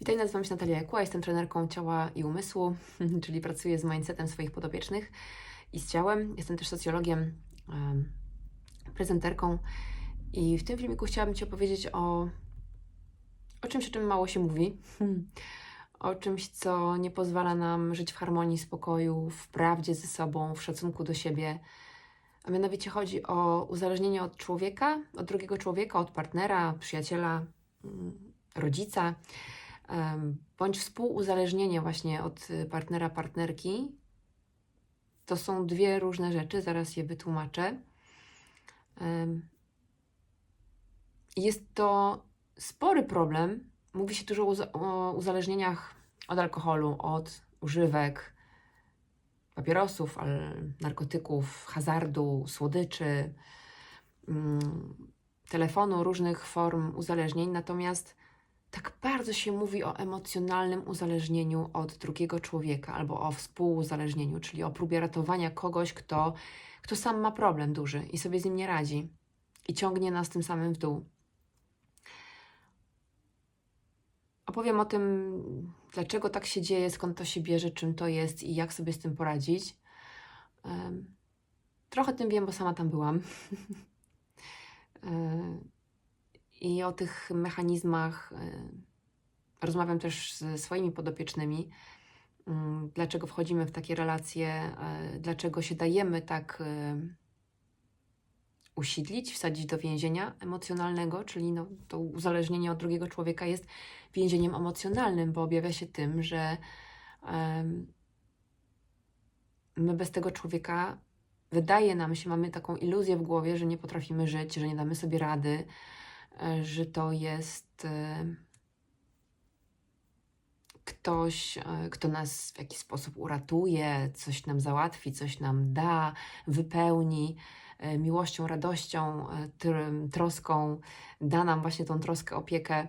Witaj, nazywam się Natalia Jakuła, jestem trenerką ciała i umysłu, czyli pracuję z mindsetem swoich podopiecznych i z ciałem. Jestem też socjologiem, em, prezenterką i w tym filmiku chciałabym Ci opowiedzieć o, o czymś, o czym mało się mówi. O czymś, co nie pozwala nam żyć w harmonii, spokoju, w prawdzie ze sobą, w szacunku do siebie. A mianowicie chodzi o uzależnienie od człowieka, od drugiego człowieka, od partnera, przyjaciela, mm, rodzica bądź współuzależnienie właśnie od y, partnera, partnerki, to są dwie różne rzeczy, zaraz je wytłumaczę. Jest to spory problem. Mówi się dużo o uza- o uzależnieniach od alkoholu, od używek, papierosów, narkotyków, hazardu, słodyczy, mm, telefonu, różnych form uzależnień. Natomiast tak bardzo się mówi o emocjonalnym uzależnieniu od drugiego człowieka albo o współuzależnieniu, czyli o próbie ratowania kogoś, kto, kto sam ma problem duży i sobie z nim nie radzi i ciągnie nas tym samym w dół. Opowiem o tym, dlaczego tak się dzieje, skąd to się bierze, czym to jest i jak sobie z tym poradzić. Trochę tym wiem, bo sama tam byłam. I o tych mechanizmach e, rozmawiam też ze swoimi podopiecznymi. Mm, Dlaczego wchodzimy w takie relacje, e, dlaczego się dajemy tak e, usidlić, wsadzić do więzienia emocjonalnego, czyli no, to uzależnienie od drugiego człowieka jest więzieniem emocjonalnym, bo objawia się tym, że my bez tego człowieka wydaje nam się, mamy taką iluzję w głowie, że nie potrafimy żyć, że nie damy sobie rady, że to jest e, ktoś, e, kto nas w jakiś sposób uratuje, coś nam załatwi, coś nam da, wypełni e, miłością, radością, e, tr- troską, da nam właśnie tą troskę, opiekę.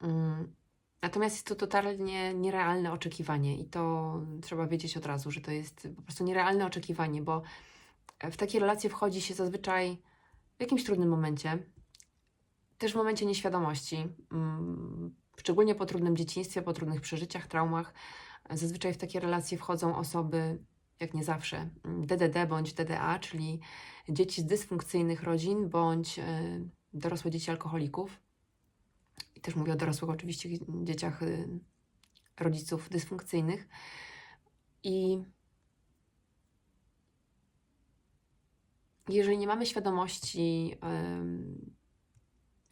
Mm, Natomiast jest to totalnie nierealne oczekiwanie i to trzeba wiedzieć od razu, że to jest po prostu nierealne oczekiwanie, bo w takie relacje wchodzi się zazwyczaj w jakimś trudnym momencie, też w momencie nieświadomości, mm, szczególnie po trudnym dzieciństwie, po trudnych przeżyciach, traumach. Zazwyczaj w takie relacje wchodzą osoby, jak nie zawsze, mm, DDD bądź DDA, czyli dzieci z dysfunkcyjnych rodzin bądź e, dorosłe dzieci alkoholików. I też mówię o dorosłych oczywiście dzieciach y, rodziców dysfunkcyjnych. I jeżeli nie mamy świadomości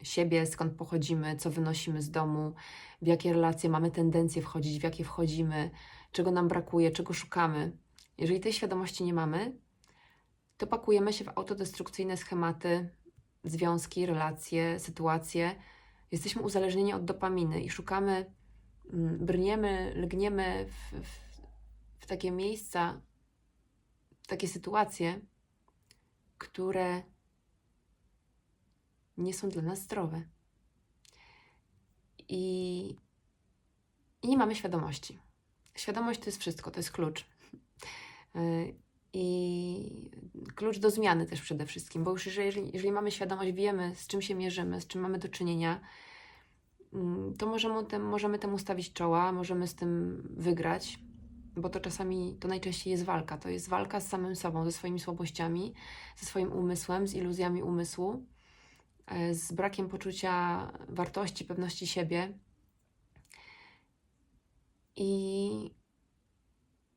siebie, skąd pochodzimy, co wynosimy z domu, w jakie relacje mamy tendencję wchodzić, w jakie wchodzimy, czego nam brakuje, czego szukamy, jeżeli tej świadomości nie mamy, to pakujemy się w autodestrukcyjne schematy, związki, relacje, sytuacje. Jesteśmy uzależnieni od dopaminy i szukamy, mm, brniemy, lgniemy w, w, w takie miejsca, w takie sytuacje, które nie są dla nas zdrowe. I, I nie mamy świadomości. Świadomość to jest wszystko, to jest klucz. Y, I klucz do zmiany też przede wszystkim, bo już jeżeli, jeżeli mamy świadomość, wiemy z czym się mierzymy, z czym mamy do czynienia, mm, to możemy, możemy temu stawić czoła, możemy z tym wygrać, bo to czasami, to najczęściej jest walka. To jest walka z samym sobą, ze swoimi słabościami, ze swoim umysłem, z iluzjami umysłu, z brakiem poczucia wartości, pewności siebie. I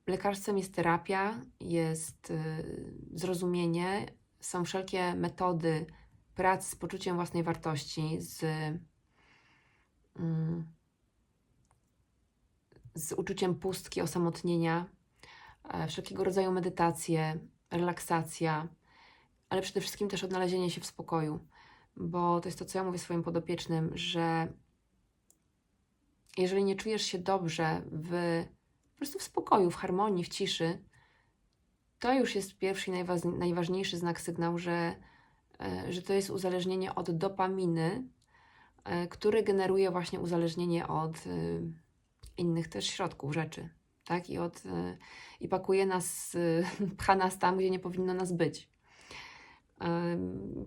lekarstwem jest terapia, jest y, zrozumienie, są wszelkie metody pracy z poczuciem własnej wartości, z, mm, z uczuciem pustki, osamotnienia, e, wszelkiego rodzaju medytacje, relaksacja, ale przede wszystkim też odnalezienie się w spokoju, bo to jest to, co ja mówię swoim podopiecznym, że jeżeli nie czujesz się dobrze w po prostu w spokoju, w harmonii, w ciszy, to już jest pierwszy i najwa- najważniejszy znak, sygnał, że, e, że to jest uzależnienie od dopaminy, e, który generuje właśnie uzależnienie od e, innych też środków, rzeczy, tak? I, od, i pakuje nas, pcha nas tam, gdzie nie powinno nas być.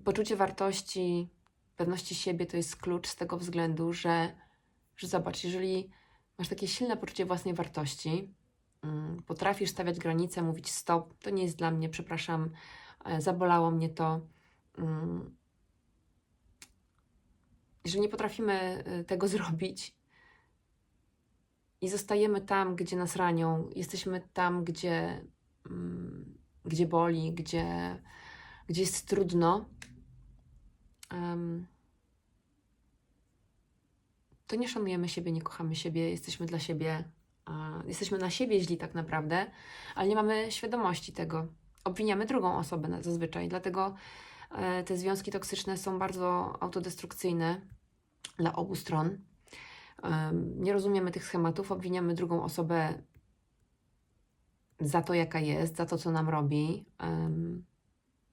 Poczucie wartości, pewności siebie to jest klucz z tego względu, że że zobacz, jeżeli masz takie silne poczucie własnej wartości, mm, potrafisz stawiać granice, mówić stop, to nie jest dla mnie, przepraszam, e, zabolało mnie to. mm, Jeżeli nie potrafimy e, tego zrobić i zostajemy tam, gdzie nas ranią, jesteśmy tam, gdzie, mm, gdzie boli, gdzie, gdzie jest trudno, em, to nie szanujemy siebie, nie kochamy siebie, jesteśmy dla siebie, a, jesteśmy na siebie źli tak naprawdę, ale nie mamy świadomości tego. Obwiniamy drugą osobę zazwyczaj, dlatego e, te związki toksyczne są bardzo autodestrukcyjne dla obu stron. Em, Nie rozumiemy tych schematów, obwiniamy drugą osobę za to, jaka jest, za to, co nam robi, em,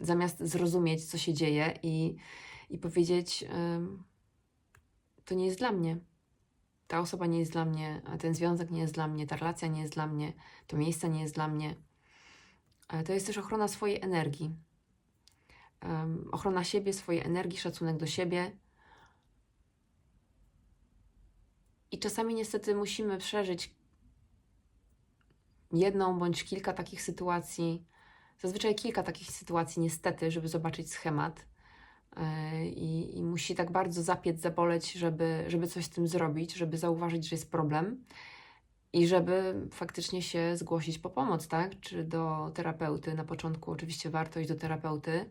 zamiast zrozumieć, co się dzieje i, i powiedzieć: To nie jest dla mnie. Ta osoba nie jest dla mnie, ten związek nie jest dla mnie, ta relacja nie jest dla mnie, to miejsce nie jest dla mnie. To jest też ochrona swojej energii. Ochrona siebie, swojej energii, szacunek do siebie. I czasami niestety musimy przeżyć jedną bądź kilka takich sytuacji, zazwyczaj kilka takich sytuacji, niestety, żeby zobaczyć schemat. E, I, I musi tak bardzo zapiec, zaboleć, żeby, żeby coś z tym zrobić, żeby zauważyć, że jest problem i żeby faktycznie się zgłosić po pomoc, tak? Czy do terapeuty. Na początku oczywiście warto iść do terapeuty,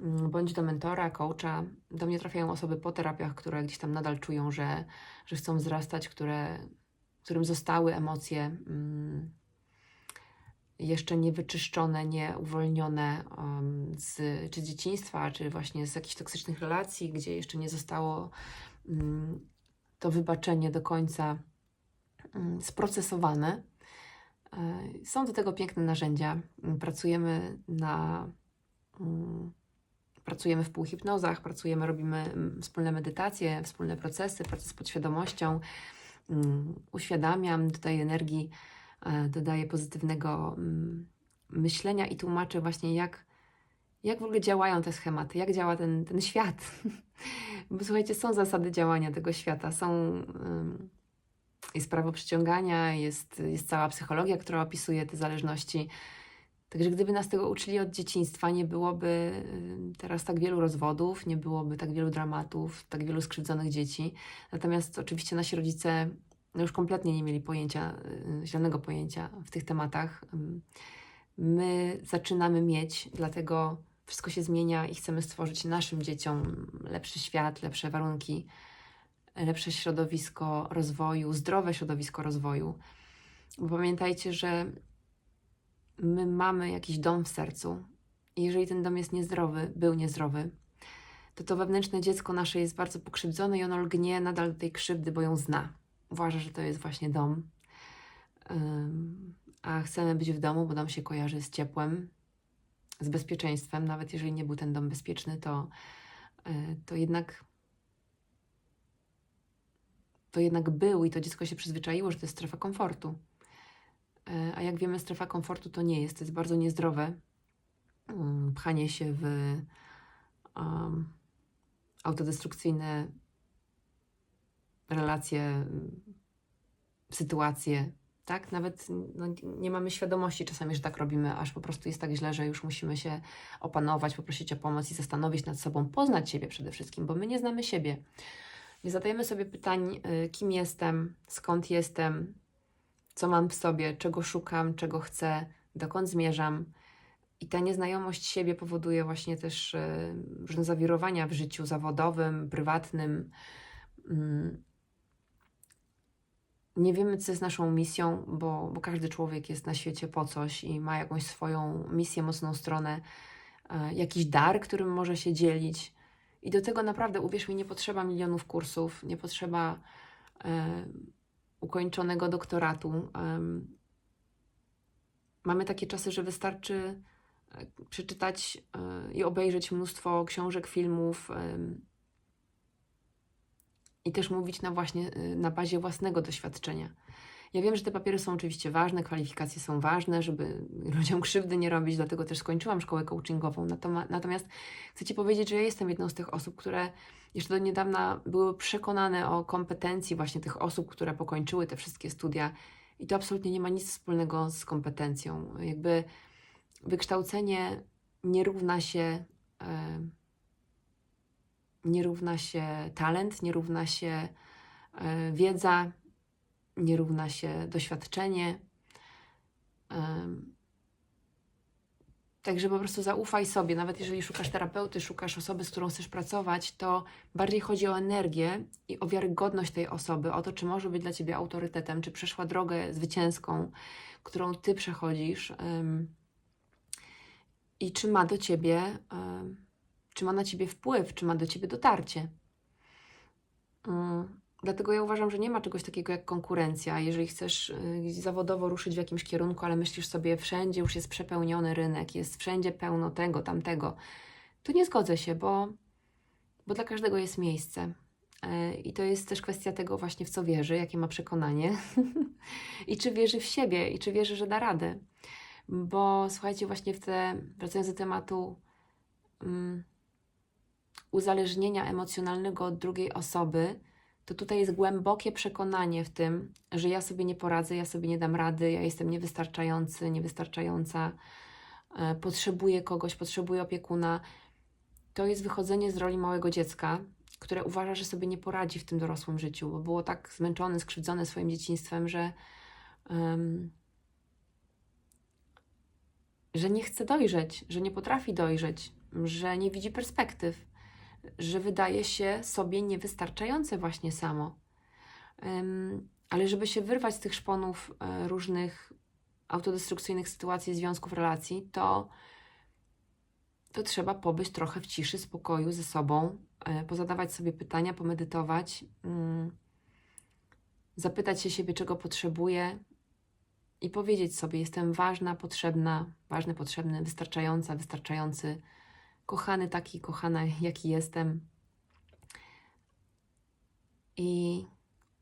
mm, bądź do mentora, coacha. Do mnie trafiają osoby po terapiach, które gdzieś tam nadal czują, że, że chcą wzrastać, które, którym zostały emocje mm, jeszcze niewyczyszczone, nieuwolnione um, z, czy z dzieciństwa, czy właśnie z jakichś toksycznych relacji, gdzie jeszcze nie zostało mm, to wybaczenie do końca mm, sprocesowane. E, Są do tego piękne narzędzia. Pracujemy na. mm, Pracujemy w półhipnozach, pracujemy, robimy wspólne medytacje, wspólne procesy, proces podświadomością. Mm, Uświadamiam, dodaję energii, dodaję pozytywnego mm, myślenia i tłumaczę właśnie, jak, jak w ogóle działają te schematy, jak działa ten, ten świat. Bo słuchajcie, są zasady działania tego świata, są. jest prawo przyciągania, jest, jest cała psychologia, która opisuje te zależności. Także gdyby nas tego uczyli od dzieciństwa, nie byłoby teraz tak wielu rozwodów, nie byłoby tak wielu dramatów, tak wielu skrzywdzonych dzieci. Natomiast oczywiście nasi rodzice już kompletnie nie mieli pojęcia, y, zielonego pojęcia w tych tematach. My zaczynamy mieć, dlatego wszystko się zmienia i chcemy stworzyć naszym dzieciom lepszy świat, lepsze warunki, lepsze środowisko rozwoju, zdrowe środowisko rozwoju. Bo pamiętajcie, że my mamy jakiś dom w sercu. I jeżeli ten dom jest niezdrowy, był niezdrowy, to to wewnętrzne dziecko nasze jest bardzo pokrzywdzone i ono lgnie nadal do tej krzywdy, bo ją zna. Uważa, że to jest właśnie dom. A chcemy być w domu, bo dom się kojarzy z ciepłem, z bezpieczeństwem. Nawet jeżeli nie był ten dom bezpieczny, to, y, to jednak to jednak był i to dziecko się przyzwyczaiło, że to jest strefa komfortu. E, A jak wiemy, strefa komfortu to nie jest, to jest bardzo niezdrowe. Mm, Pchanie się w um, autodestrukcyjne relacje, mm, sytuacje, tak? Nawet no, nie mamy świadomości czasami, że tak robimy, aż po prostu jest tak źle, że już musimy się opanować, poprosić o pomoc i zastanowić nad sobą, poznać siebie przede wszystkim, bo my nie znamy siebie. Nie zadajemy sobie pytań, y, kim jestem, skąd jestem, co mam w sobie, czego szukam, czego chcę, dokąd zmierzam. I ta nieznajomość siebie powoduje właśnie też y, różne zawirowania w życiu zawodowym, prywatnym. Nie wiemy, co jest naszą misją, bo, bo każdy człowiek jest na świecie po coś i ma jakąś swoją misję, mocną stronę, e, jakiś dar, którym może się dzielić. I do tego naprawdę, uwierz mi, nie potrzeba milionów kursów, nie potrzeba e, ukończonego doktoratu. Em, mamy takie czasy, że wystarczy e, przeczytać e, i obejrzeć mnóstwo książek, filmów em, i też mówić na właśnie e, na bazie własnego doświadczenia. Ja wiem, że te papiery są oczywiście ważne, kwalifikacje są ważne, żeby ludziom krzywdy nie robić, dlatego też skończyłam szkołę coachingową. Natomiast chcę Ci powiedzieć, że ja jestem jedną z tych osób, które jeszcze do niedawna były przekonane o kompetencji właśnie tych osób, które pokończyły te wszystkie studia. I to absolutnie nie ma nic wspólnego z kompetencją. Jakby wykształcenie nie równa się. e, nie równa się talent, nie równa się e, wiedza, nie równa się doświadczenie. Także po prostu zaufaj sobie, nawet jeżeli szukasz terapeuty, szukasz osoby, z którą chcesz pracować, to bardziej chodzi o energię i o wiarygodność tej osoby, o to, czy może być dla ciebie autorytetem, czy przeszła drogę zwycięską, którą ty przechodzisz i czy ma do ciebie, czy ma na ciebie wpływ, czy ma do ciebie dotarcie. Mm, Dlatego ja uważam, że nie ma czegoś takiego jak konkurencja. Jeżeli chcesz y, zawodowo ruszyć w jakimś kierunku, ale myślisz sobie, wszędzie już jest przepełniony rynek, jest wszędzie pełno tego, tamtego, to nie zgodzę się, bo, bo dla każdego jest miejsce. E, I to jest też kwestia tego właśnie, w co wierzy, jakie ma przekonanie i czy wierzy w siebie, i czy wierzy, że da radę. Bo słuchajcie, właśnie w te, wracając do tematu um, uzależnienia emocjonalnego od drugiej osoby, to tutaj jest głębokie przekonanie w tym, że ja sobie nie poradzę, ja sobie nie dam rady, ja jestem niewystarczający, niewystarczająca, e, potrzebuję kogoś, potrzebuję opiekuna. To jest wychodzenie z roli małego dziecka, które uważa, że sobie nie poradzi w tym dorosłym życiu, bo było tak zmęczone, skrzywdzone swoim dzieciństwem, że, um, że nie chce dojrzeć, że nie potrafi dojrzeć, że nie widzi perspektyw że wydaje się sobie niewystarczające właśnie samo. Ale żeby się wyrwać z tych szponów e, różnych autodestrukcyjnych sytuacji, związków, relacji, to, to trzeba pobyć trochę w ciszy, spokoju ze sobą, e, pozadawać sobie pytania, pomedytować, mm, zapytać się siebie, czego potrzebuję i powiedzieć sobie: Jestem ważna, potrzebna, ważny, potrzebny, wystarczająca, wystarczający kochany taki, kochana jaki jestem. I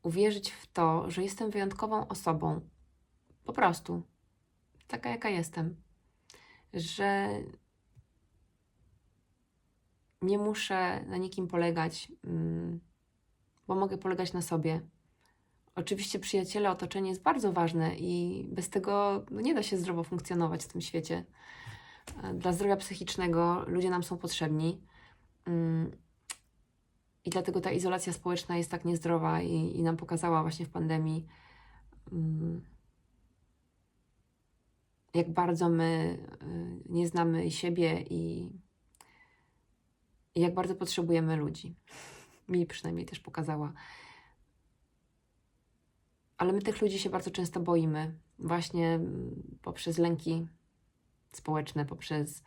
uwierzyć w to, że jestem wyjątkową osobą. Po prostu. Taka, jaka jestem. Że nie muszę na nikim polegać, mm, bo mogę polegać na sobie. Oczywiście przyjaciele, otoczenie jest bardzo ważne i bez tego no, nie da się zdrowo funkcjonować w tym świecie. Dla zdrowia psychicznego ludzie nam są potrzebni. Mm. I dlatego ta izolacja społeczna jest tak niezdrowa i, i nam pokazała właśnie w pandemii, mm, jak bardzo my y, nie znamy siebie i, i jak bardzo potrzebujemy ludzi. Mi przynajmniej też pokazała. Ale my tych ludzi się bardzo często boimy, właśnie mm, poprzez lęki społeczne, poprzez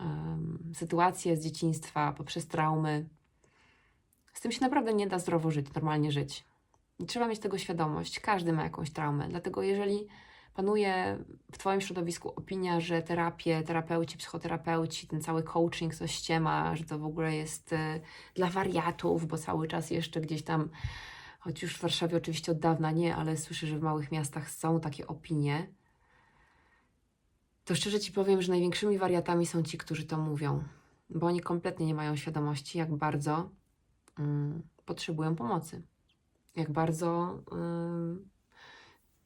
um, sytuacje z dzieciństwa, poprzez traumy. Z tym się naprawdę nie da zdrowo żyć, normalnie żyć. I trzeba mieć tego świadomość. Każdy ma jakąś traumę. Dlatego jeżeli panuje w Twoim środowisku opinia, że terapie, terapeuci, psychoterapeuci, ten cały coaching coś ściema, że to w ogóle jest y, dla wariatów, bo cały czas jeszcze gdzieś tam, choć już w Warszawie oczywiście od dawna nie, ale słyszę, że w małych miastach są takie opinie, to szczerze Ci powiem, że największymi wariatami są ci, którzy to mówią, bo oni kompletnie nie mają świadomości, jak bardzo mm, potrzebują pomocy, jak bardzo mm,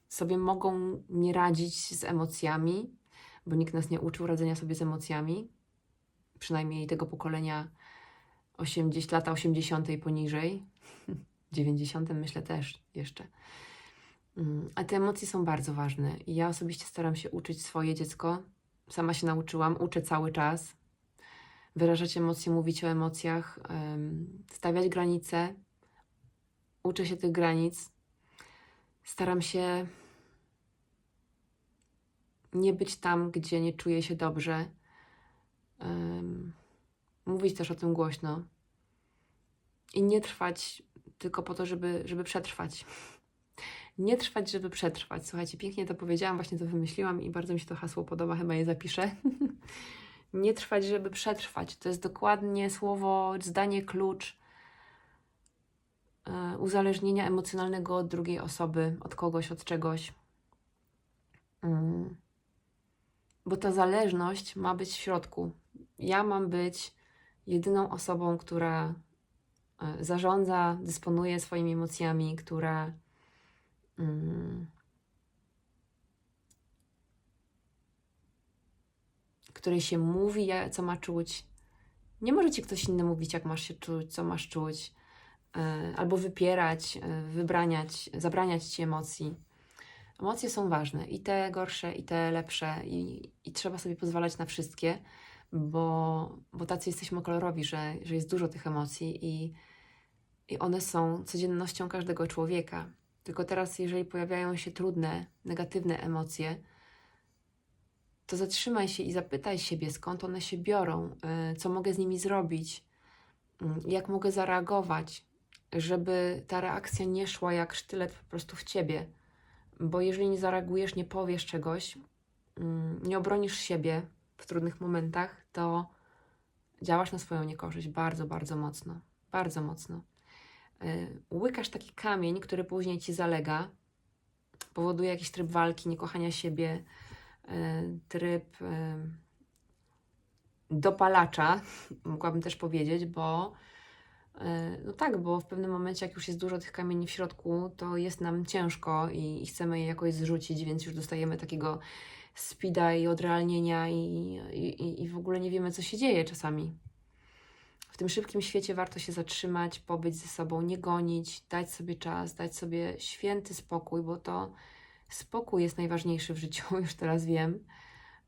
sobie mogą nie radzić z emocjami, bo nikt nas nie uczył radzenia sobie z emocjami, przynajmniej tego pokolenia 80, lata 80. i poniżej, 90. myślę też jeszcze. Mm, a te emocje są bardzo ważne i ja osobiście staram się uczyć swoje dziecko. Sama się nauczyłam, uczę cały czas. Wyrażać emocje, mówić o emocjach, stawiać granice. Uczę się tych granic. Staram się nie być tam, gdzie nie czuję się dobrze. mówić też o tym głośno. I nie trwać tylko po to, żeby, żeby przetrwać. Nie trwać, żeby przetrwać. Słuchajcie, pięknie to powiedziałam, właśnie to wymyśliłam i bardzo mi się to hasło podoba, chyba je zapiszę. nie trwać, żeby przetrwać. To jest dokładnie słowo, zdanie klucz e, uzależnienia emocjonalnego od drugiej osoby, od kogoś, od czegoś. Mm. Bo ta zależność ma być w środku. Ja mam być jedyną osobą, która e, zarządza, dysponuje swoimi emocjami, która której się mówi, co ma czuć. Nie może ci ktoś inny mówić, jak masz się czuć, co masz czuć, e, albo wypierać, e, wybraniać, zabraniać ci emocji. Emocje są ważne i te gorsze, i te lepsze, i, i trzeba sobie pozwalać na wszystkie, bo, bo tacy jesteśmy kolorowi, że, że jest dużo tych emocji i, i one są codziennością każdego człowieka. Tylko teraz, jeżeli pojawiają się trudne, negatywne emocje, to zatrzymaj się i zapytaj siebie, skąd one się biorą, y, co mogę z nimi zrobić, mm, jak mogę zareagować, żeby ta reakcja nie szła jak sztylet po prostu w ciebie. Bo jeżeli nie zareagujesz, nie powiesz czegoś, mm, nie obronisz siebie w trudnych momentach, to działasz na swoją niekorzyść bardzo, bardzo mocno. Bardzo mocno. Y, Łykasz taki kamień, który później ci zalega, powoduje jakiś tryb walki, niekochania siebie, y, tryb y, dopalacza, mogłabym też powiedzieć, bo no tak, bo w pewnym momencie, jak już jest dużo tych kamieni w środku, to jest nam ciężko i, i chcemy je jakoś zrzucić, więc już dostajemy takiego speeda i odrealnienia i, i, i w ogóle nie wiemy, co się dzieje czasami. W tym szybkim świecie warto się zatrzymać, pobyć ze sobą, nie gonić, dać sobie czas, dać sobie święty spokój, bo to spokój jest najważniejszy w życiu, już teraz wiem.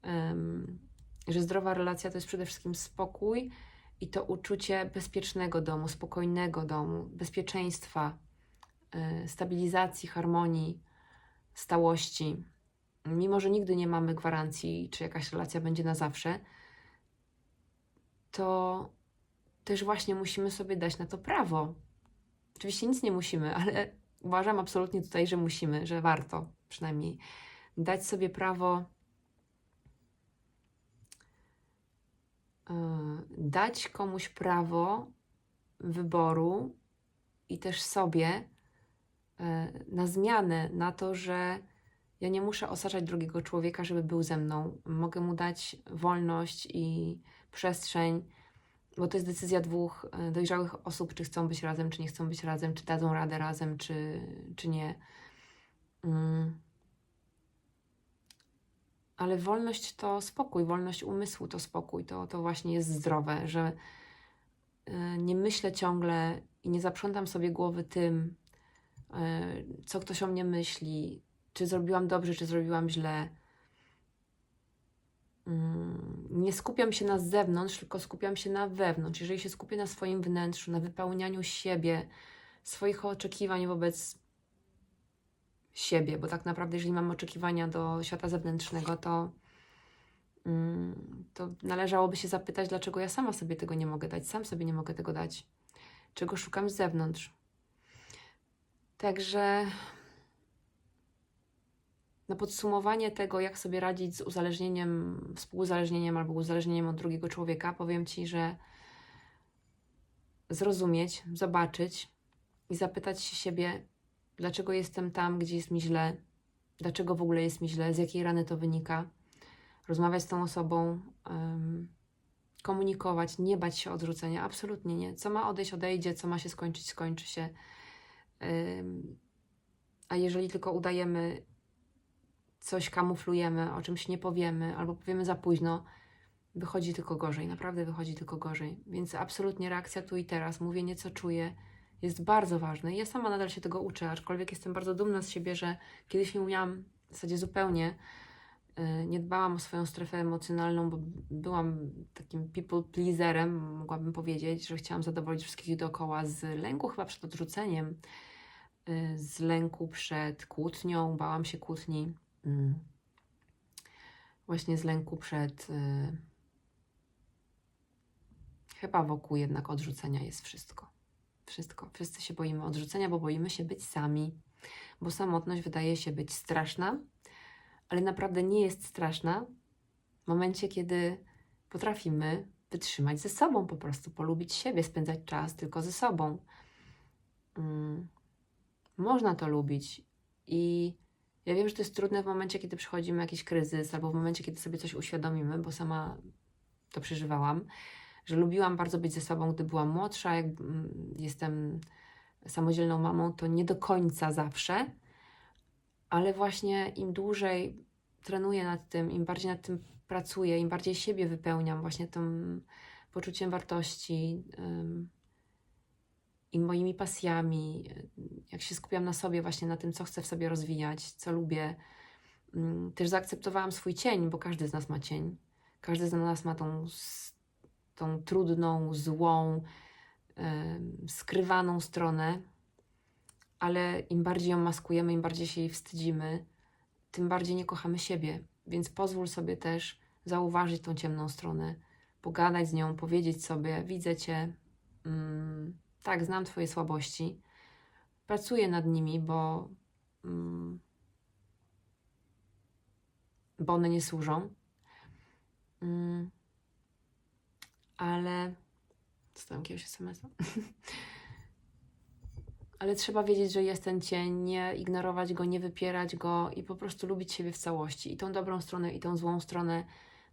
em, że zdrowa relacja to jest przede wszystkim spokój i to uczucie bezpiecznego domu, spokojnego domu, bezpieczeństwa, y, stabilizacji, harmonii, stałości. Mimo, że nigdy nie mamy gwarancji, czy jakaś relacja będzie na zawsze, to też właśnie musimy sobie dać na to prawo. Oczywiście nic nie musimy, ale uważam absolutnie tutaj, że musimy, że warto przynajmniej dać sobie prawo yy, dać komuś prawo wyboru i też sobie yy, na zmianę, na to, że ja nie muszę osaczać drugiego człowieka, żeby był ze mną. Mogę mu dać wolność i przestrzeń, bo to jest decyzja dwóch e, dojrzałych osób, czy chcą być razem, czy nie chcą być razem, czy dadzą radę razem, czy, czy nie. Mm. Ale wolność to spokój, wolność umysłu to spokój, to, to właśnie jest zdrowe, że e, nie myślę ciągle i nie zaprzątam sobie głowy tym, e, co ktoś o mnie myśli, czy zrobiłam dobrze, czy zrobiłam źle. Nie skupiam się na zewnątrz, tylko skupiam się na wewnątrz. Jeżeli się skupię na swoim wnętrzu, na wypełnianiu siebie, swoich oczekiwań wobec siebie, bo tak naprawdę, jeżeli mam oczekiwania do świata zewnętrznego, to, mm, to należałoby się zapytać, dlaczego ja sama sobie tego nie mogę dać, sam sobie nie mogę tego dać, czego szukam z zewnątrz. Także na podsumowanie tego, jak sobie radzić z uzależnieniem, współuzależnieniem albo uzależnieniem od drugiego człowieka, powiem Ci, że zrozumieć, zobaczyć i zapytać się siebie, dlaczego jestem tam, gdzie jest mi źle, dlaczego w ogóle jest mi źle, z jakiej rany to wynika. Rozmawiać z tą osobą, em, komunikować, nie bać się odrzucenia, absolutnie nie. Co ma odejść, odejdzie, co ma się skończyć, skończy się. Em, a jeżeli tylko udajemy, coś kamuflujemy, o czymś nie powiemy, albo powiemy za późno, wychodzi tylko gorzej, naprawdę wychodzi tylko gorzej. Więc absolutnie reakcja tu i teraz, mówienie co czuję, jest bardzo ważne. Ja sama nadal się tego uczę, aczkolwiek jestem bardzo dumna z siebie, że kiedyś nie umiałam w zasadzie zupełnie, yy, nie dbałam o swoją strefę emocjonalną, bo byłam takim people pleaserem, mogłabym powiedzieć, że chciałam zadowolić wszystkich dookoła z lęku chyba przed odrzuceniem, yy, z lęku przed kłótnią, bałam się kłótni. Mm. Właśnie z lęku przed. y, Chyba wokół jednak odrzucenia jest wszystko. Wszystko. Wszyscy się boimy odrzucenia, bo boimy się być sami. Bo samotność wydaje się być straszna, ale naprawdę nie jest straszna w momencie, kiedy potrafimy wytrzymać ze sobą, po prostu polubić siebie, spędzać czas tylko ze sobą. mm, można to lubić. I ja wiem, że to jest trudne w momencie, kiedy przychodzimy jakiś kryzys, albo w momencie, kiedy sobie coś uświadomimy, bo sama to przeżywałam, że lubiłam bardzo być ze sobą, gdy byłam młodsza. Jak mm, jestem samodzielną mamą, to nie do końca zawsze, ale właśnie im dłużej trenuję nad tym, im bardziej nad tym pracuję, im bardziej siebie wypełniam właśnie tym poczuciem wartości i moimi pasjami, jak się skupiam na sobie, właśnie na tym, co chcę w sobie rozwijać, co lubię. Ym, Też zaakceptowałam swój cień, bo każdy z nas ma cień. Każdy z nas ma tą, tą trudną, złą, skrywaną stronę, ale im bardziej ją maskujemy, im bardziej się jej wstydzimy, tym bardziej nie kochamy siebie. Więc pozwól sobie też zauważyć tą ciemną stronę, pogadać z nią, powiedzieć sobie: Widzę cię, mm, tak, znam Twoje słabości, pracuję nad nimi, bo, mm, bo one nie służą. Mm, ale. Dostałam jakiegoś SMS-a. Ale trzeba wiedzieć, że jest ten cień, nie ignorować go, nie wypierać go i po prostu lubić siebie w całości. I tą dobrą stronę, i tą złą stronę,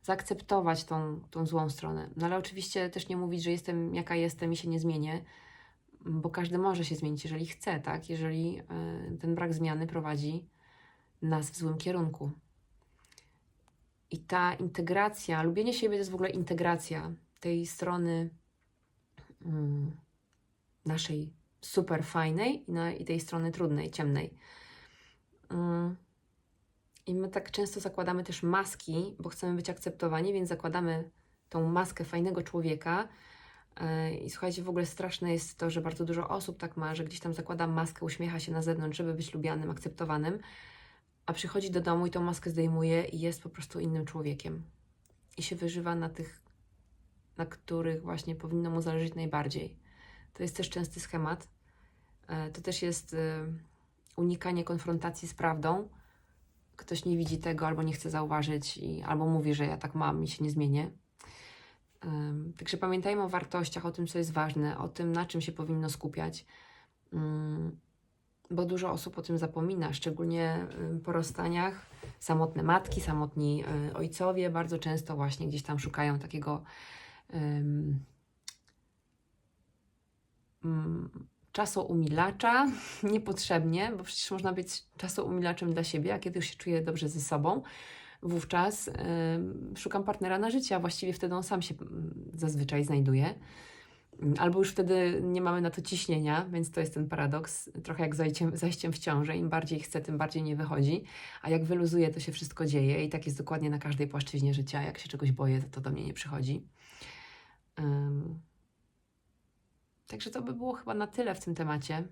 zaakceptować tą, tą złą stronę. No ale oczywiście też nie mówić, że jestem jaka jestem i się nie zmienię, bo każdy może się zmienić, jeżeli chce, tak? Jeżeli y, ten brak zmiany prowadzi nas w złym kierunku. I ta integracja, lubienie siebie to jest w ogóle integracja tej strony mm, naszej super fajnej i tej strony trudnej, ciemnej. Mm. I my tak często zakładamy też maski, bo chcemy być akceptowani, więc zakładamy tą maskę fajnego człowieka. Yy, I słuchajcie, w ogóle straszne jest to, że bardzo dużo osób tak ma, że gdzieś tam zakłada maskę, uśmiecha się na zewnątrz, żeby być lubianym, akceptowanym, a przychodzi do domu i tą maskę zdejmuje i jest po prostu innym człowiekiem. I się wyżywa na tych, na których właśnie powinno mu zależeć najbardziej. To jest też częsty schemat. E, To też jest e, unikanie konfrontacji z prawdą. Ktoś nie widzi tego, albo nie chce zauważyć, i, albo mówi, że ja tak mam i się nie zmienię. Także pamiętajmy o wartościach, o tym, co jest ważne, o tym, na czym się powinno skupiać. Mm, Bo dużo osób o tym zapomina, szczególnie po rozstaniach. Samotne matki, samotni y, ojcowie bardzo często właśnie gdzieś tam szukają takiego mm, czasoumilaczza niepotrzebnie, bo przecież można być czasoumilaczem dla siebie, a kiedy już się czuję dobrze ze sobą, wówczas szukam partnera na życie, a właściwie wtedy on sam się mm, zazwyczaj znajduje. Mm, Albo już wtedy nie mamy na to ciśnienia, więc to jest ten paradoks, trochę jak zajściem, zajściem w ciążę. Im bardziej chcę, tym bardziej nie wychodzi, a jak wyluzuję, to się wszystko dzieje i tak jest dokładnie na każdej płaszczyźnie życia. Jak się czegoś boję, to, to do mnie nie przychodzi. Em, Także to by było chyba na tyle w tym temacie.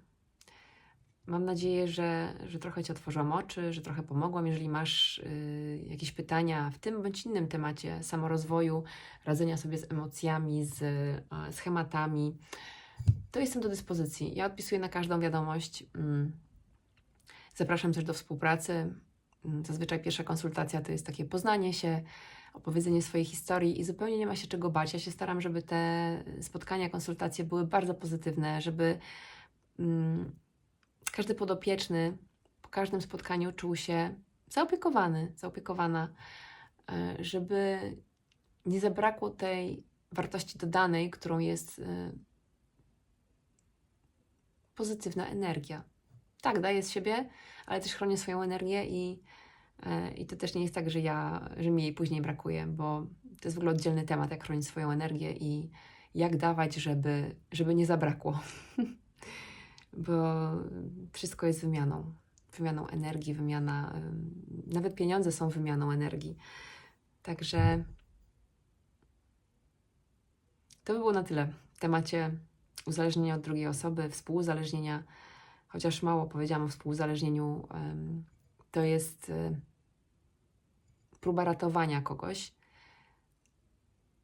Mam nadzieję, że, że trochę Ci otworzyłam oczy, że trochę pomogłam. Jeżeli masz y, jakieś pytania w tym bądź innym temacie samorozwoju, radzenia sobie z emocjami, z y, schematami, to jestem do dyspozycji. Ja odpisuję na każdą wiadomość. Mm. Zapraszam też do współpracy. Mm, Zazwyczaj pierwsza konsultacja to jest takie poznanie się, opowiedzenie swojej historii i zupełnie nie ma się czego bać. Ja się staram, żeby te spotkania, konsultacje były bardzo pozytywne, żeby mm, każdy podopieczny po każdym spotkaniu czuł się zaopiekowany, zaopiekowana, e, żeby nie zabrakło tej wartości dodanej, którą jest e, pozytywna energia. Tak, daję z siebie, ale też chronię swoją energię i, e, i to też nie jest tak, że ja, że mi jej później brakuje, bo to jest w ogóle oddzielny temat, jak chronić swoją energię i jak dawać, żeby, żeby nie zabrakło. bo wszystko jest wymianą. Wymianą energii, wymiana, ym, nawet pieniądze są wymianą energii. Także to by było na tyle w temacie uzależnienia od drugiej osoby, współuzależnienia, chociaż mało powiedziałam o współuzależnieniu, to jest y, próba ratowania kogoś.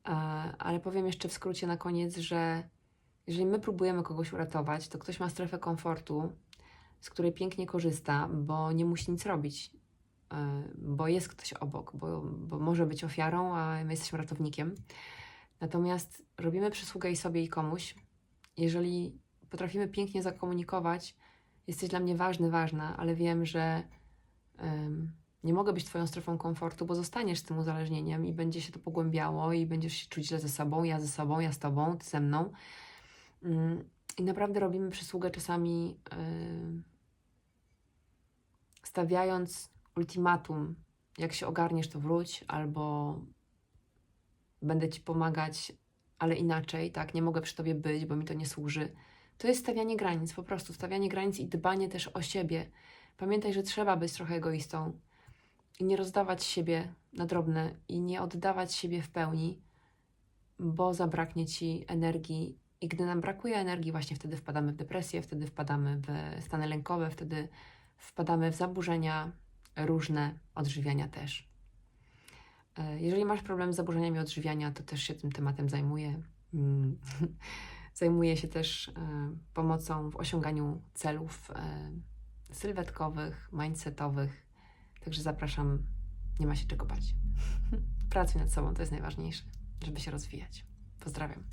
E, Ale powiem jeszcze w skrócie na koniec, że jeżeli my próbujemy kogoś uratować, to ktoś ma strefę komfortu, z której pięknie korzysta, bo nie musi nic robić, e, bo jest ktoś obok, bo, bo może być ofiarą, a my jesteśmy ratownikiem. Natomiast robimy przysługę i sobie, i komuś, jeżeli potrafimy pięknie zakomunikować, jesteś dla mnie ważny, ważna, ale wiem, że em, nie mogę być Twoją strefą komfortu, bo zostaniesz z tym uzależnieniem i będzie się to pogłębiało i będziesz się czuć źle ze sobą, ja ze sobą, ja z Tobą, Ty ze mną. Mm, I naprawdę robimy przysługę czasami em, stawiając ultimatum, jak się ogarniesz, to wróć, albo będę Ci pomagać, ale inaczej, tak, nie mogę przy Tobie być, bo mi to nie służy. To jest stawianie granic, po prostu stawianie granic i dbanie też o siebie. Pamiętaj, że trzeba być trochę egoistą i nie rozdawać siebie na drobne i nie oddawać siebie w pełni, bo zabraknie Ci energii. I gdy nam brakuje energii, właśnie wtedy wpadamy w depresję, wtedy wpadamy w stany lękowe, wtedy wpadamy w zaburzenia różne, odżywiania też. E, Jeżeli masz problem z zaburzeniami odżywiania, to też się tym tematem zajmuję. Mm. Zajmuję się też e, pomocą w osiąganiu celów e, sylwetkowych, mindsetowych. Także zapraszam, nie ma się czego bać. Pracuj nad sobą, to jest najważniejsze, żeby się rozwijać. Pozdrawiam.